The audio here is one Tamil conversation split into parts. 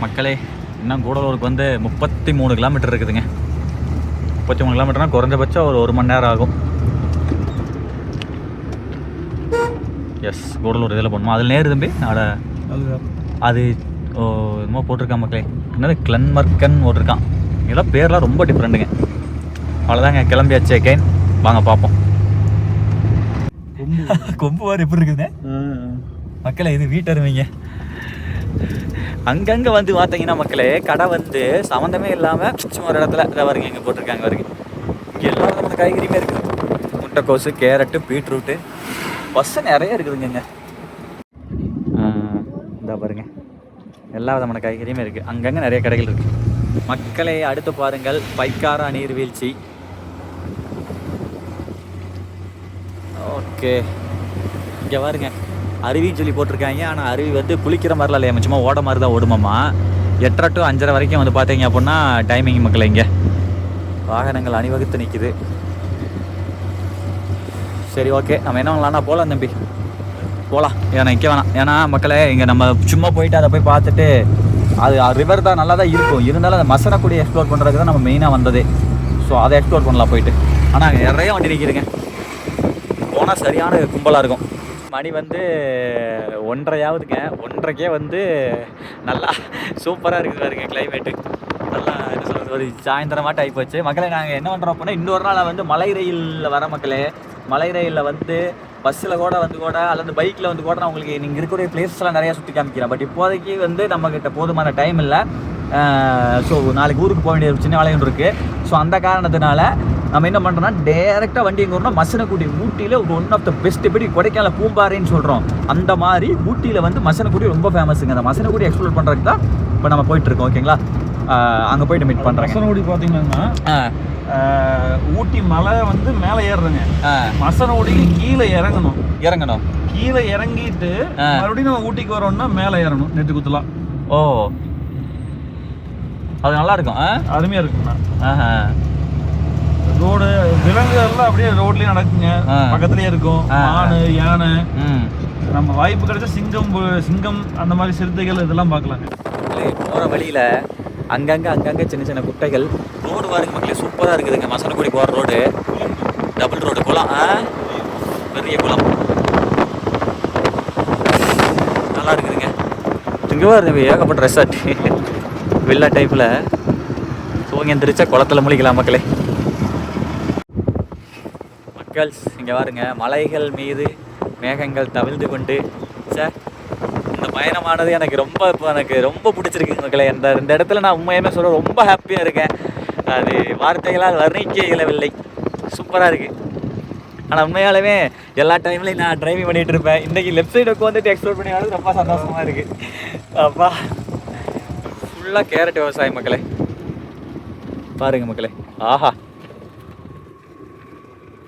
மக்களே இன்னும் கூடலூருக்கு வந்து முப்பத்தி மூணு கிலோமீட்டர் இருக்குதுங்க. முப்பத்தி மூணு கிலோமீட்டர்னா குறைஞ்சபட்சம் ஒரு ஒரு மணி நேரம் ஆகும். எஸ் கூடலூர் இதில் போகணுமா? அதில் நேரு தம்பி அட. அது ஓ என்னமோ போட்டிருக்கான் மக்களே. என்னது கிளன்மர்க்கன் போட்டிருக்கான். இதெல்லாம் பேர்லாம் ரொம்ப டிஃப்ரெண்ட்டுங்க அவ்வளோதாங்க கிளம்பியாச்சு கேன் வாங்க பார்ப்போம். கொம்பு. வார் எப்படி இருக்குதுங்க? மக்களே இது வீட்டருவீங்க. அங்கங்கே வந்து பார்த்தீங்கன்னா மக்களே கடை வந்து சம்மந்தமே இல்லாமல் சும்மா ஒரு இடத்துல இதை வருங்க இங்கே போட்டிருக்காங்க வருங்க இங்கே எல்லா விதமான காய்கறியுமே இருக்குது முட்டைக்கோசு கேரட்டு பீட்ரூட்டு பஸ்ஸு நிறைய இருக்குதுங்க இங்கே. இந்த பாருங்க. எல்லா விதமான காய்கறியுமே இருக்குது அங்கங்கே நிறைய கடைகள் இருக்குது மக்களை அடுத்து பாருங்கள். பைக்காரா நீர்வீழ்ச்சி ஓகே. இங்கே பாருங்க. அருவின்னு சொல்லி போட்டிருக்காங்க. ஆனால் அருவி வந்து குளிக்கிற மாதிரிலாம் இல்லையா சும்மா ஓட மாதிரி தான் ஓடுமாம்மா எட்டரை டு அஞ்சரை வரைக்கும் வந்து பார்த்தீங்க அப்படின்னா டைமிங் மக்களை இங்கே. வாகனங்கள் அணிவகுத்து நிற்குது சரி ஓகே நம்ம என்ன பண்ணலாம்னா போகலாம் தம்பி. போகலாம் ஏன்னா நிற்க வேணாம். ஏன்னா மக்களே இங்கே நம்ம சும்மா போயிட்டு அதை போய் பார்த்துட்டு அது ரிவர் தான் நல்லா தான் இருக்கும். இருந்தாலும் அந்த மசனக்குடி எக்ஸ்ப்ளோர் பண்ணுறதுக்கு தான் நம்ம மெயினாக வந்தது. ஸோ அதை எக்ஸ்ப்ளோர் பண்ணலாம் போயிட்டு. ஆனால் நிறைய வண்டி நிற்கிதுங்க போனால் சரியான கும்பலாக இருக்கும். மணி வந்து ஒன்றரையாவதுங்க. ஒன்றரைக்கே வந்து நல்லா சூப்பராக இருக்குது பாருங்க கிளைமேட்டு நல்லா என்ன சொல்கிறது ஒரு சாயந்தரமாட்டம் ஆகிப்போச்சு மக்களை நாங்கள் என்ன பண்ணுறோம் அப்படின்னா இன்னொரு நாள் வந்து மலை ரயிலில் வர மக்களே. மலை ரயிலில் வந்து பஸ்ஸில் கூட வந்து கூட அல்லது பைக்கில் வந்து கூட நான் உங்களுக்கு நீங்கள் இருக்கக்கூடிய பிளேஸ்லாம் நிறையா சுற்றி காமிக்கிறேன். பட் இப்போதைக்கு வந்து நம்மக்கிட்ட போதுமான டைம் இல்லை. ஸோ நாளைக்கு ஊருக்கு போக வேண்டிய ஒரு சின்ன வேலையும் இருக்குது ஸோ அந்த காரணத்தினால நம்ம என்ன பண்ணுறோம்னா டேரெக்டாக வண்டி எங்கே வரணும் மசனக்குடி ஊட்டியில் ஒரு ஒன் ஆஃப் த பெஸ்ட் எப்படி கொடைக்கானல் பூம்பாறைன்னு சொல்கிறோம் அந்த மாதிரி ஊட்டியில் வந்து மசனக்குடி ரொம்ப ஃபேமஸுங்க அந்த மசனக்குடி எக்ஸ்ப்ளோர் பண்ணுறதுக்கு தான் இப்போ நம்ம போயிட்டுருக்கோம் ஓகேங்களா அங்கே போயிட்டு மீட் பண்ணுறேங்க மசனகுடி பார்த்தீங்கன்னா ஊட்டி மலை வந்து மேலே ஏறுறேங்க மசனகுடிக்கு கீழே இறங்கணும். இறங்கணும். கீழே இறங்கிட்டு. மறுபடியும் நம்ம ஊட்டிக்கு வரோம்னா மேலே ஏறணும் நெட்டு குத்தலாம் ஓ. அது நல்லா இருக்கும் ஆ? அருமையா ரோடு விலங்குகள்லாம் அப்படியே ரோட்லயே நடக்குங்க. பக்கத்துலயே இருக்கும். மானு யானை. நம்ம வாய்ப்பு கிடைச்சா சிங்கம் பு- சிங்கம் அந்த மாதிரி சிறுத்தைகள் இதெல்லாம் பார்க்கலாங்க போகிற வழியில் அங்கங்கே அங்கங்கே சின்ன சின்ன குட்டைகள். ரோடு பாருங்க மக்களே சூப்பராக இருக்குதுங்க. மசனக்குடி போகிற ரோடு. டபுள் ரோடு குளம். பெரிய குளம். நல்லா இருக்குதுங்க. இங்கே வருது ஏகப்பட்ட ரெசார்ட் வில்லா டைப்பில் தூங்கி எந்திரிச்சா குளத்துல முழிக்கலாம் மக்களே. கேர்ள்ஸ் இங்கே பாருங்க மலைகள் மீது மேகங்கள் தவிழ்ந்து கொண்டு சே இந்த பயணமானது எனக்கு ரொம்ப இப்போ எனக்கு ரொம்ப பிடிச்சிருக்கு மக்களே. இந்த இந்த இடத்துல நான் உண்மையுமே சொல்ல ரொம்ப ஹாப்பியாக இருக்கேன். அது வார்த்தைகளால் வர்ணிக்க இயலவில்லை. சூப்பராக இருக்குது ஆனால் உண்மையாலுமே எல்லா டைம்லையும் நான் டிரைவிங் பண்ணிகிட்டு இருப்பேன். இன்றைக்கி லெஃப்ட் சைடு உட்காந்துட்டு எக்ஸ்ப்ளோர் பண்ணி ரொம்ப சந்தோஷமாக இருக்குது அப்பா ஃபுல்லாக கேரட் விவசாயம் மக்களே. பாருங்க மக்களே. ஆஹா.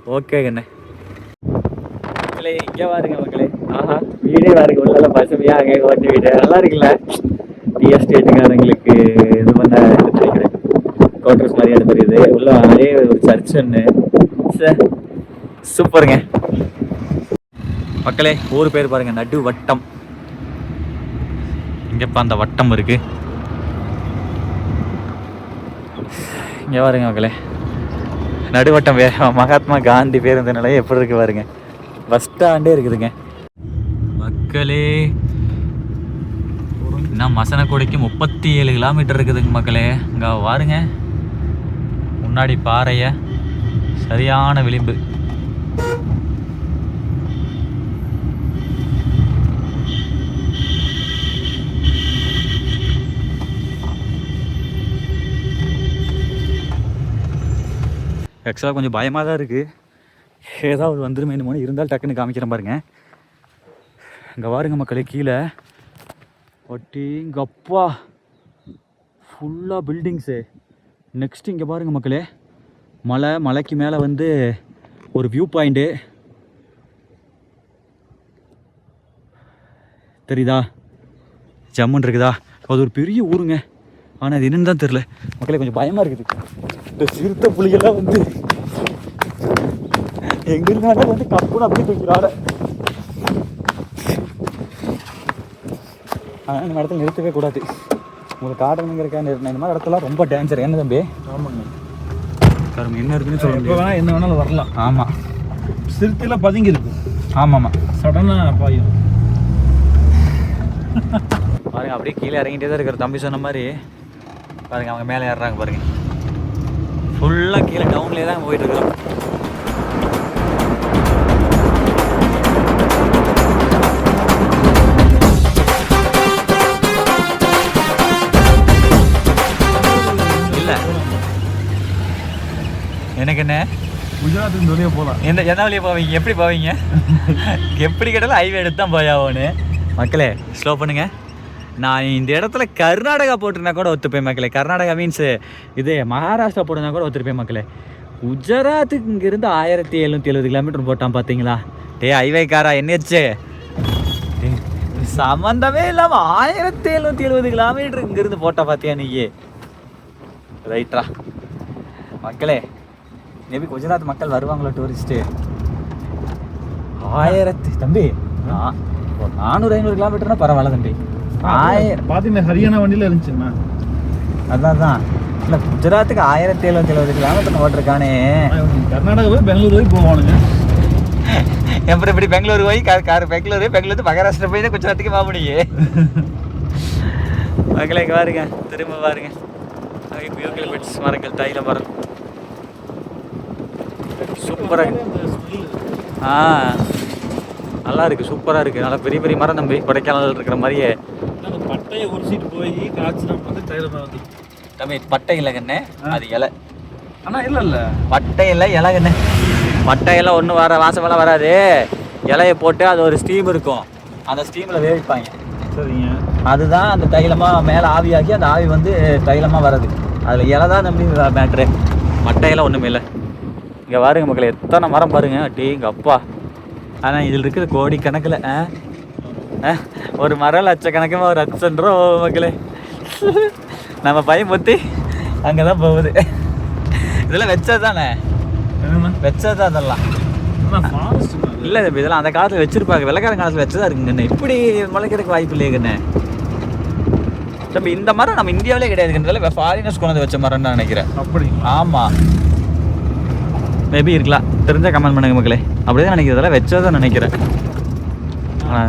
ஓகே கண்ணே. மக்களே இங்கே பாருங்க மக்களே. ஆஹா. வீடே பாருங்க உள்ள பசுமையா அங்கே ஓட்டு வீடு. நல்லா இருக்குல்ல? டி எஸ்டேட்டுக்காரங்களுக்கு இது பண்ண நினைக்கிறேன் குவார்டர்ஸ் மாதிரியான தெரியுது உள்ள அதே ஒரு சர்ச் ஒன்று சூப்பருங்க. மக்களே ஊர் பேர் பாருங்க நடு வட்டம் இங்கப்பா அந்த வட்டம் இருக்கு. இங்க பாருங்க மக்களே. நடுவட்டம் வே மகாத்மா காந்தி பேருந்து நிலையம் எப்படி இருக்கு பாருங்க. பஸ் ஸ்டாண்டே இருக்குதுங்க. மக்களே இன்னும் மசனக்குடிக்கு முப்பத்தி ஏழு கிலோமீட்டர் இருக்குதுங்க மக்களே. இங்கே பாருங்க முன்னாடி பாறைய சரியான விளிம்பு. ஆக்சுவலாக கொஞ்சம் பயமாக தான் இருக்குது ஏதாவது வந்துருமே என்னமோ இருந்தால் டக்குன்னு காமிக்கிறேன் பாருங்க. இங்கே பாருங்க மக்களே கீழே. ஒட்டி இங்கே அப்பா. ஃபுல்லாக பில்டிங்ஸு நெக்ஸ்ட் இங்கே பாருங்க மக்களே. மலை மலைக்கு மேலே வந்து ஒரு வியூ பாயிண்ட்டு தெரியுதா? ஜம்முன் இருக்குதா? அது ஒரு பெரிய ஊருங்க. ஆனால் அது என்னன்னு தான் தெரில மக்களே கொஞ்சம் பயமாக இருக்குது. இந்த சிறுத்தை புலிகள்லாம் வந்து எங்க இருந்தாலும் வந்து கப்புன்னு அப்படியே தூக்கிறாட ஆனால் இந்த இடத்துல நிறுத்தவே கூடாது. உங்களுக்கு காட்டணுங்கிறக்கா இந்த மாதிரி இடத்துல ரொம்ப டேஞ்சர் என்ன தம்பி? ஆமாங்க. கரும்பு என்ன இருக்குன்னு சொல்ல வேணா என்ன வேணாலும் வரலாம். ஆமாம் சிறுத்தையில் பதுங்கி இருக்கும். ஆமாம்மா சடனாக பாயும். பாருங்க அப்படியே கீழே இறங்கிட்டே தான் இருக்கிற தம்பி சொன்ன மாதிரி. பாருங்க அவங்க மேலே ஏறுறாங்க பாருங்க. ஃபுல்லாக கீழே டவுன்லேயே தான் போயிட்டு இருக்கிறோம் இல்லை. எனக்கு என்ன? குஜராத்துக்கு வழியாக போகலாம் எந்த எந்த வழியாக போவீங்க? எப்படி போவீங்க? எப்படி கேட்டாலும் ஹைவே எடுத்து தான் போயாவோன்னு மக்களே ஸ்லோ பண்ணுங்க. நான் இந்த இடத்துல கர்நாடகா போட்டிருந்தா கூட ஒத்துப்பேன் மக்களே. கர்நாடகா மீன்ஸ் இது மகாராஷ்டிரா போட்டிருந்தா கூட ஒத்துருப்பேன் மக்களே. குஜராத்துக்கு இங்கேருந்து ஆயிரத்தி எழுநூற்றி எழுபது கிலோமீட்டர் போட்டான் பார்த்தீங்களா டே ஹைவேக்காரா என்னச்சு சம்மந்தமே இல்லாமல் ஆயிரத்தி எழுநூற்றி எழுபது கிலோமீட்டர் இங்கேருந்து போட்டா பார்த்தியா நீயே? ரைட்ரா மக்களே மேபி குஜராத் மக்கள் வருவாங்களோ டூரிஸ்ட்டு ஆயிரத்தி தம்பி ஒரு நானூறு ஐநூறு கிலோமீட்டர்னா பரவாயில்ல தம்பி. பார்த்தீங்கன்னா ஹரியானா வண்டியில் இருந்துச்சுண்ணா அதான் தான் இல்லை குஜராத்துக்கு ஆயிரத்தி எழுபத்தி எழுபது கிலோமீட்டர் ஓட்டிருக்கானே கர்நாடகா போய் பெங்களூர் போய் போவானுங்க. அப்புறம் இப்படி பெங்களூர் போய்? கார் கார் பெங்களூர் பெங்களூர் மகாராஷ்டிரா போய் தான் குஜராத்துக்கு முடியும். மக்களை இங்க பாருங்க திரும்ப பாருங்க. யூக்கலிபிட்ஸ் மரங்கள் தைல மரம். சூப்பராக ஆ. நல்லா இருக்கு சூப்பராக இருக்கு. நல்லா பெரிய பெரிய மரம் தம்பி கொடைக்கானல் இருக்கிற மாதிரியே. பட்டையை உரிச்சிட்டு போய் காய்ச்சினா பார்த்து தைலம் வந்து தம்பி பட்டை இல்லை கண்ணே அது இலை. ஆனால் இல்லை இல்லை. பட்டை இல்லை இலை கண்ணே. பட்டை இலை ஒன்றும் வர வாசமெல்லாம் வராது. இலையை போட்டு அது ஒரு ஸ்டீம் இருக்கும். அந்த ஸ்டீமில் வேவிப்பாங்க. சரிங்க. அதுதான் அந்த தைலமாக மேலே ஆவியாகி அந்த ஆவி வந்து தைலமாக வர்றது. அதில் இலை தான் நம்பி மேட்ரு மட்டை இலை ஒன்றுமே இல்லை. இங்கே பாருங்க மக்களே எத்தனை மரம் பாருங்க. டீ எங்கள் அப்பா. ஆனால் இதில் இருக்குது கோடி கணக்கில் ஆ ஒரு மரம் லட்சக்கணக்கமாக ஒரு லட்சம் ரூபா மக்களே. நம்ம பையன் பொத்தி அங்கே தான் போகுது இதெல்லாம் வச்சது தானே வச்சது தான் அதெல்லாம் இல்லை இதெல்லாம் அந்த காலத்தில் வச்சிருப்பாங்க. வெள்ளக்காரன் காலத்தில் வச்சதா இருக்குங்கண்ணே இப்படி முளைக்கிறதுக்கு வாய்ப்பு இல்லையேங்கண்ணே தம்பி இந்த மரம் நம்ம இந்தியாவிலே கிடையாதுங்கிறதால ஃபாரினர்ஸ் கொண்டு வச்ச மரம்னு நான் நினைக்கிறேன். அப்படிங்களா? ஆமாம் மேபி இருக்கலாம். தெரிஞ்சால் கமெண்ட் பண்ணுங்க மக்களே. அப்படியே நினைக்கிறதால வச்சதான் நினைக்கிறேன். ஆ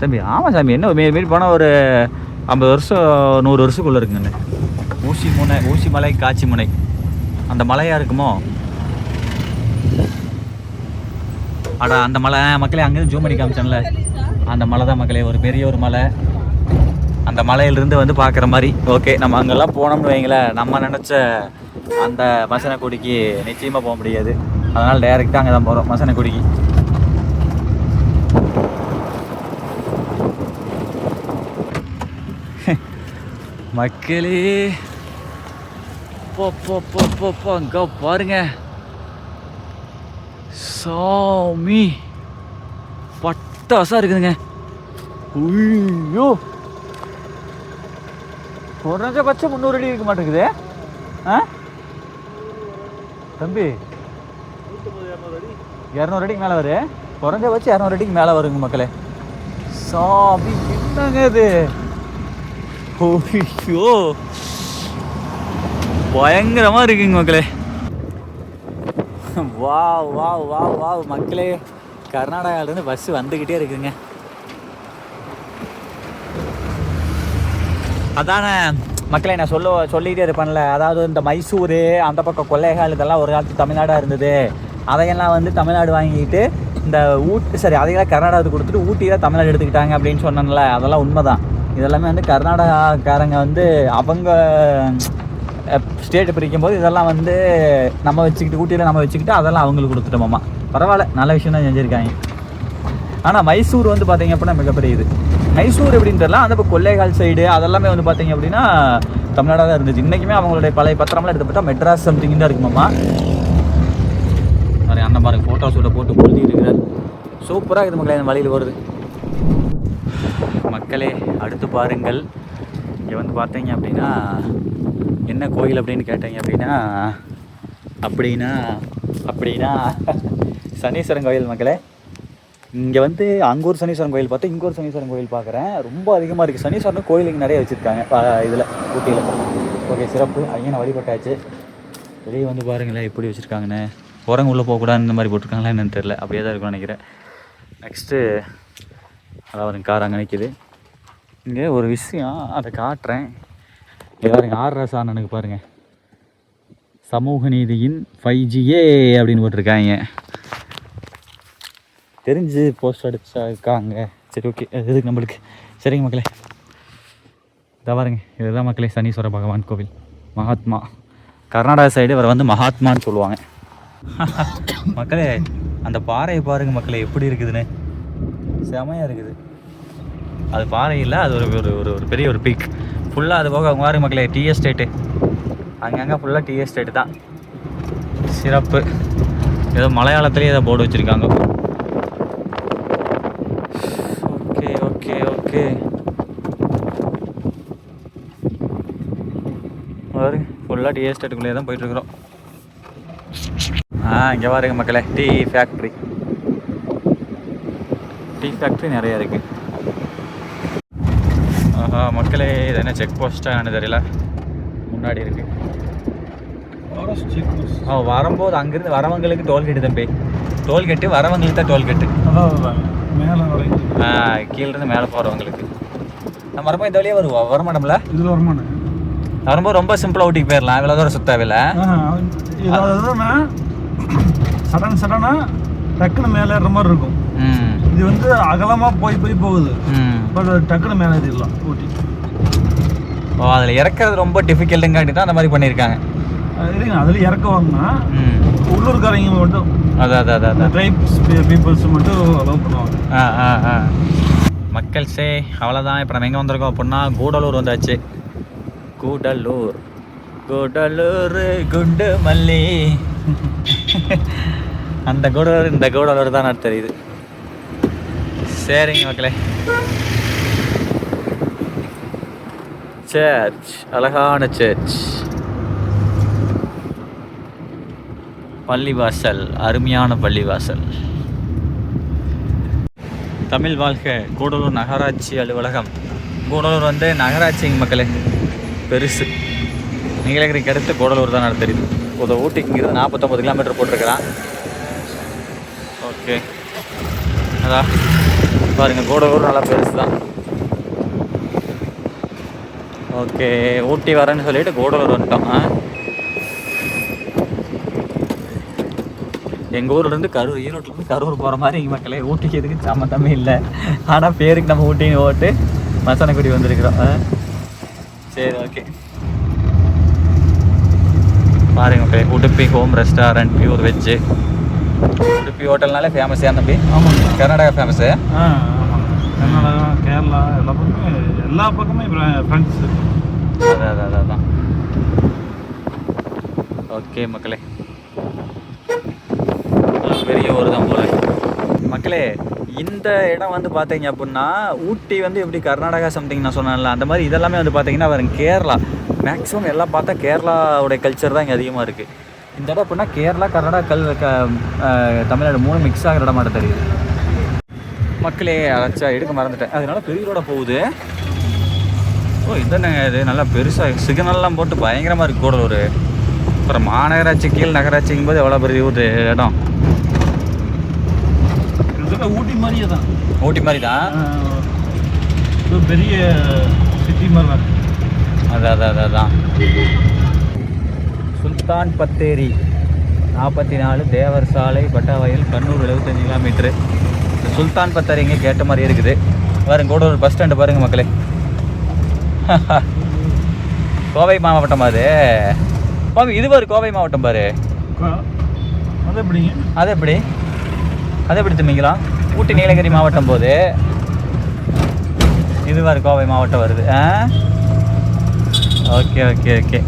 தம்பி ஆமாம் சாமி என்ன மீறி மீறி போனால் ஒரு ஐம்பது வருஷம் நூறு வருஷத்துக்குள்ளே இருக்குங்கண்ணே ஊசி முனை ஊசி மலை காட்சி முனை. அந்த மலையாக இருக்குமோ? அடா அந்த மலை மக்களே அங்கேருந்து ஜூம் பண்ணி காமிச்சேன்ல. அந்த மலை தான் மக்களே ஒரு பெரிய ஒரு மலை. அந்த மலையிலிருந்து வந்து பார்க்குற மாதிரி. ஓகே நம்ம அங்கெல்லாம் போனோம்னு வைங்களேன். நம்ம நினச்ச அந்த மசனக்குடிக்கு நிச்சயமாக போக முடியாது. அதனால் டைரெக்டாக அங்கே தான் போகிறோம் மசனக்குடிக்கு. மக்களே போ போ போ போ போ அங்கே பாருங்க. சாமி பட்டாசா இருக்குதுங்க. ஐயோ. குறைஞ்சபட்சம் முந்நூறு அடி இருக்க மாட்டேங்குது. ஆ? தம்பி. இரநூறு அடிக்கு மேலே வரு குறைஞ்சபட்சம் இரநூறு அடிக்கு மேலே வருங்க மக்களே. சாமி என்னங்க இது? ஓய்யோ பயங்கரமாக இருக்குங்க மக்களே. வா வா வா வா மக்களே. கர்நாடகாவிலேருந்து பஸ்ஸு வந்துக்கிட்டே இருக்குங்க. அதானே. மக்களை நான் சொல்ல சொல்லிகிட்டே இருப்பேன்ல. அதாவது இந்த மைசூர் அந்த பக்கம் கொள்ளைகால் இதெல்லாம் ஒரு காலத்து தமிழ்நாடாக இருந்தது. அதையெல்லாம் வந்து தமிழ்நாடு வாங்கிட்டு இந்த ஊட்டி சரி அதையெல்லாம் கர்நாடகாவுக்கு கொடுத்துட்டு ஊட்டியில் தமிழ்நாடு எடுத்துக்கிட்டாங்க அப்படின்னு சொன்னேன்ல. அதெல்லாம் உண்மைதான். இதெல்லாமே வந்து கர்நாடகாக்காரங்க வந்து அவங்க ஸ்டேட்டு பிரிக்கும் போது இதெல்லாம் வந்து நம்ம வச்சுக்கிட்டு ஊட்டியில் நம்ம வச்சுக்கிட்டு அதெல்லாம் அவங்களுக்கு கொடுத்துட்டோமாம்மா பரவாயில்ல. நல்ல விஷயம் தான் செஞ்சுருக்காங்க. ஆனால் மைசூர் வந்து பார்த்தீங்க அப்படின்னா மிகப்பெரிய இது. மைசூர் எப்படின்னு தெரியல. அந்த இப்போ கொள்ளைகால் சைடு அதெல்லாமே வந்து பார்த்தீங்க அப்படின்னா தமிழ்நாடாக தான் இருந்துச்சு. இன்றைக்குமே அவங்களுடைய பழைய பத்திரம்லாம் எடுத்து பார்த்தா மெட்ராஸ் சம்திங் தான் இருக்குமாம்மா நிறைய அண்ணன் பாருங்க ஃபோட்டோ ஷூட்டை போட்டு பொழுதிட்டு இருக்கிறார் சூப்பராக இது மக்களே இந்த வழியில் வருது மக்களே அடுத்து பாருங்கள். இங்கே வந்து பார்த்தீங்க அப்படின்னா என்ன கோயில் அப்படின்னு கேட்டீங்க அப்படின்னா அப்படின்னா அப்படின்னா சனீஸ்வரன் கோயில் மக்களே. இங்கே வந்து அங்கே ஒரு சனீஸ்வரன் கோயில் பார்த்தா இங்கே ஒரு சனீஸ்வரன் கோயில் பார்க்குறேன். ரொம்ப அதிகமாக இருக்குது சனீஸ்வரன் கோயில் இங்கே நிறைய வச்சுருக்காங்க. இதில் ஊட்டியில். ஓகே சிறப்பு. ஐயனை வழிபட்டாச்சு. வெளியே வந்து பாருங்களேன் எப்படி வச்சுருக்காங்கன்னு. உரங்க உள்ளே போகக்கூடாது இந்த மாதிரி போட்டிருக்காங்களா என்னன்னு தெரில அப்படியே தான் இருக்கும்னு நினைக்கிறேன். நெக்ஸ்ட்டு அதாவது கார் அங்கே நிற்கிது இங்கே ஒரு விஷயம் அதை காட்டுறேன். இங்க பாருங்க ஆர் ரசானனுக்கு பாருங்கள் சமூக நீதியின் ஃபைவ் ஜிஏ அப்படின்னு போட்டிருக்காங்க. தெரிஞ்சு போஸ்ட் அடிச்சா இருக்காங்க. சரி ஓகே எதுக்கு நம்மளுக்கு? சரிங்க மக்களே. இதை பாருங்க. இதுதான் மக்களே சனீஸ்வர பகவான் கோவில். மகாத்மா. கர்நாடகா சைடு இவரை வந்து மகாத்மான்னு சொல்லுவாங்க. மக்களே அந்த பாறையை பாருங்க மக்களே எப்படி இருக்குதுன்னு. செமையாக இருக்குது. அது பாறை இல்லை அது ஒரு ஒரு ஒரு ஒரு பெரிய ஒரு பீக் ஃபுல்லாக அது போக அவங்க பாருங்க மக்களே டீ எஸ்டேட்டு அங்கங்கே ஃபுல்லாக டீ எஸ்டேட்டு தான். சிறப்பு. ஏதோ மலையாளத்துலேயே ஏதோ போர்டு வச்சுருக்காங்க ஓகே ஓகே ஓகே பாருங்க ஃபுல்லாக டீ எஸ்டேட்டுக்குள்ளேயே தான் போயிட்டுருக்குறோம். ஆ இங்கே பாருங்க மக்களே டீ ஃபேக்ட்ரி டீ ஃபேக்ட்ரி நிறைய இருக்கு. ஆஹா மக்களே இது என்ன செக் போஸ்ட்டானு தெரியல. முன்னாடி இருக்குது ஆ வரும்போது அங்கேருந்து வரவங்களுக்கு டோல்கேட்டு தம்பி. டோல்கேட்டு வரவங்களுக்கு தான் டோல்கேட்டு மேலே ஆ கீழேருந்து மேலே போகிறவங்களுக்கு நம்ம வரும்போது இந்த வழியே வருவோம். வரமாட்டோம்ல இதில் வருமானு வரும்போது ரொம்ப சிம்பிளாக ஊட்டிக்கு போயிடலாம் இவ்வளோ தூரம் இதாவதுன்னா சடன் சடனாக டக்குன்னு மேலே ஏறுற மாதிரி இருக்கும். இது வந்து அகலமாக போய் போய் போகுது. பட் டக்குன்னு மேலே ஏறிடலாம் ஊட்டி. ஓ அதில் இறக்குறது ரொம்ப டிஃபிகல்ட்டுங்காட்டி தான் அந்த மாதிரி பண்ணியிருக்காங்க. இல்லைங்க அதில் இறக்குவாங்கன்னா உள்ளூர்காரங்க மட்டும் அதான் அதான் அதான் ட்ரைப்ஸ் பீப்புள்ஸ் மட்டும் அலோவ் பண்ணுவாங்க. ஆ ஆ ஆ. மக்கள் சே அவ்வளோதான் இப்போ நம்ம எங்கே வந்திருக்கோம் அப்படின்னா கூடலூர் வந்தாச்சு. கூடலூர். கூடலூர் குண்டு மல்லி அந்த கூடலூர் இந்த கூடலூர் தான் எனக்கு தெரியுது. சரிங்க மக்களே. சர்ச் அழகான சர்ச் பள்ளிவாசல் அருமையான பள்ளிவாசல். தமிழ் வாழ்க கூடலூர் நகராட்சி அலுவலகம். கூடலூர் வந்து நகராட்சிங்க மக்களே. பெருசு. நீலகிரிக்கு அடுத்து கூடலூர் தான் தெரியுது. ஒரு ஊட்டிங்கிறது நாற்பத்தொம்பது கிலோமீட்டர் போட்டிருக்கிறான். ஓகே. அதான் பாருங்க கூடலூர் நல்லா பெருசு தான் ஓகே ஊட்டி வரேன்னு சொல்லிட்டு கூடலூர் வந்துட்டோம். ஆ? எங்கள் ஊர்லேருந்து கரூர் ஈரோட்லேருந்து கரூர் போகிற மாதிரி எங்கள் மக்களே ஊட்டிக்கு எதுக்கு சம்மந்தமே இல்லை. ஆனால் பேருக்கு நம்ம ஊட்டின்னு ஓட்டு மசனக்குடி வந்திருக்கிறோம்? சரி ஓகே பாருங்க மக்களே Udupi home restaurant pure veg Udupi ஹோட்டல்னாலே famous ஏன் தம்பி? ஆமாங்க. கர்நாடகா ஃபேமஸு ஆ ஆமாங்க. கர்நாடகா கேரளா எல்லா பக்கமே எல்லா பக்கமே ஃப்ரெண்ட்ஸ் அதான் அதான் அதான், அதான். ஓகே மக்களே. பெரிய ஊர் தான் போல. மக்களே இந்த இடம் வந்து பார்த்தீங்க அப்படின்னா ஊட்டி வந்து எப்படி கர்நாடகா சம்திங் நான் சொன்னேன்ல அந்த மாதிரி இதெல்லாமே வந்து பார்த்தீங்கன்னா வரும் கேரளா. மேக்ஸிமம் எல்லாம் பார்த்தா கேரளாவுடைய கல்ச்சர் தான் இங்கே அதிகமாக இருக்குது இந்த இடம் அப்படின்னா கேரளா கர்நாடகா கல் க தமிழ்நாடு மூணு மிக்ஸ் ஆகிற இடம் தெரியுது. மக்களே அழைச்சா எடுக்க மறந்துட்டேன். அதனால பெரிய ரோட போகுது. ஓ இதென்னங்க இது? நல்லா பெருசாக சிக்னல்லாம் போட்டு பயங்கரமாக இருக்கு கூடலூர். அப்புறம் மாநகராட்சி கீழ் நகராட்சிங்கும் போது எவ்வளோ பெரிய ஒரு இடம். கிட்டத்தட்ட ஊட்டி மாதிரியே தான். ஊட்டி மாதிரி தான்? பெரிய சிட்டி மாதிரி தான். இருக்கு. அது அது அது அதான். சுல்தான் பத்தேரி நாற்பத்தி நாலு தேவர் சாலை பட்டாவயல் கண்ணூர் எழுபத்தஞ்சு கிலோமீட்ரு சுல்தான் பத்தேரி இங்கே கேட்ட மாதிரி இருக்குது. பாருங்க கூடலூர் பஸ் ஸ்டாண்டு பாருங்க மக்களே. கோவை மாவட்டம் அது. இது பாரு கோவை மாவட்டம் பாரு. அது எப்படிங்க? அது எப்படி? அது எப்படி திம்பிங்களா ஊட்டி நீலகிரி மாவட்டம் போது. இது பாரு கோவை மாவட்டம் வருது. ஆ? Okay okay okay.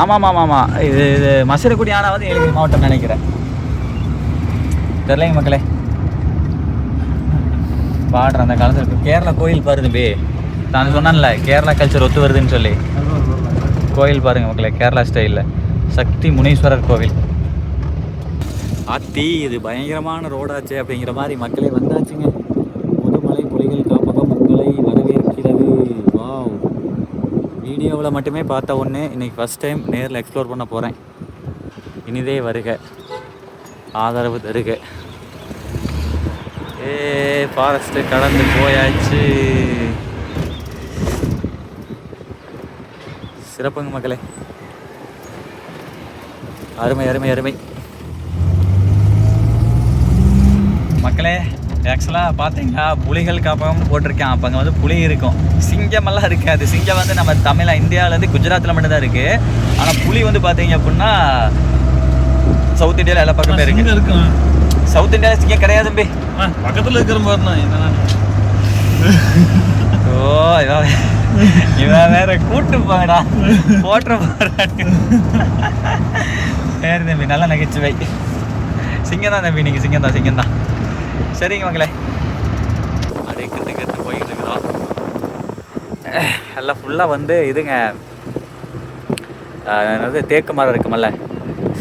ஆமாம் ஆமாம் ஆமாம் இது இது மசிறக்குடி ஆனால் வந்து நீலகிரி மாவட்டம் நினைக்கிறேன். தெரிலைங்க மக்களே. பாடுற அந்த காலத்தில் கேரளா கோயில் பாரு தம்பி. நான் சொன்னேன்ல கேரளா கல்ச்சர் ஒத்து வருதுன்னு சொல்லி. கோயில் பாருங்க மக்களே கேரளா ஸ்டைலில் சக்தி முனீஸ்வரர் கோவில். ஆத்தி இது பயங்கரமான ரோடாச்சு அப்படிங்கிற மாதிரி மக்களே வந்தாச்சுங்க. முதுமலை புலிகள் காப்பகம் உங்களை வரவேற்கிறது. வா வீடியோவில் மட்டுமே பார்த்த ஒன்று இன்றைக்கி ஃபஸ்ட் டைம் நேரில் எக்ஸ்ப்ளோர் பண்ண போகிறேன் இனிதே வருக. ஆதரவு தருக. ஏ ஃபாரஸ்ட்டு கடந்து போயாச்சு. சிறப்புங்க மக்களே. அருமை அருமை அருமை. மக்களே ஆக்சுவலாக பார்த்தீங்களா? புலிகள் காப்பகம் போட்டிருக்கேன். அப்போ அங்கே வந்து புலி இருக்கும். சிங்கமெல்லாம் இருக்காது. சிங்கம் வந்து நம்ம தமிழ் இந்தியாவிலேருந்து குஜராத்தில் மட்டும்தான் இருக்குது ஆனால் புலி வந்து பார்த்தீங்க அப்படின்னா சவுத் இந்தியாவில் எல்லா பக்கமே இருக்கு. இருக்கும். சவுத் இந்தியாவில் சிங்கம் கிடையாது தம்பி. பக்கத்துல இருக்கிற என்னண்ணா ஓ இவன் இவன் வேற கூட்டு போங்கடா போட்டுற போறான்னு சரி தம்பி. நல்ல நகைச்சுவை. சிங்கம் தான் தம்பி. நீங்கள் சிங்கம் தான் சிங்கம் தான். சரிங்க மக்களே அப்படியே கற்று கற்று போயிட்டு இருக்கிறோம் எல்லாம் ஃபுல்லாக வந்து இதுங்க என்னது தேக்கு மரம் இருக்குமல்ல?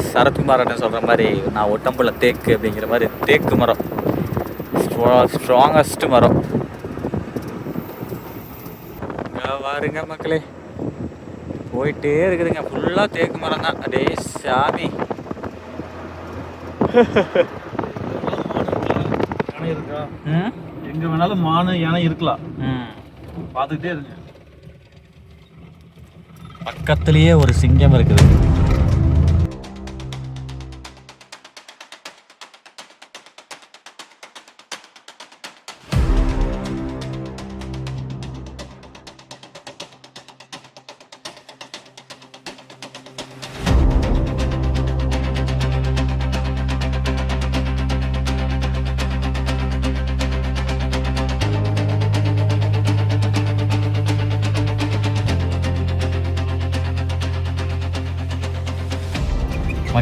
சரத்து மரம்னு சொல்கிற மாதிரி நான் ஒட்டம்புள்ள தேக்கு அப்படிங்கிற மாதிரி தேக்கு மரம். ஸ்ட்ராங்கஸ்ட் மரம். பாருங்க மக்களே போயிட்டே இருக்குதுங்க. ஃபுல்லாக தேக்கு மரம் தான் அடே சாமி. இருக்கா? எங்க வேணாலும் மானு யானை இருக்கலாம். பார்த்துக்கிட்டே இருங்க. பக்கத்துலேயே ஒரு சிங்கம் இருக்குது.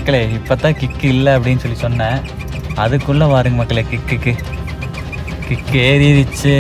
மக்களே இப்போ தான் கிக்கு இல்லை அப்படின்னு சொல்லி சொன்னேன். அதுக்குள்ளே வாருங்க மக்களே கிக்குக்கு கிக்கு ஏறிடுச்சு.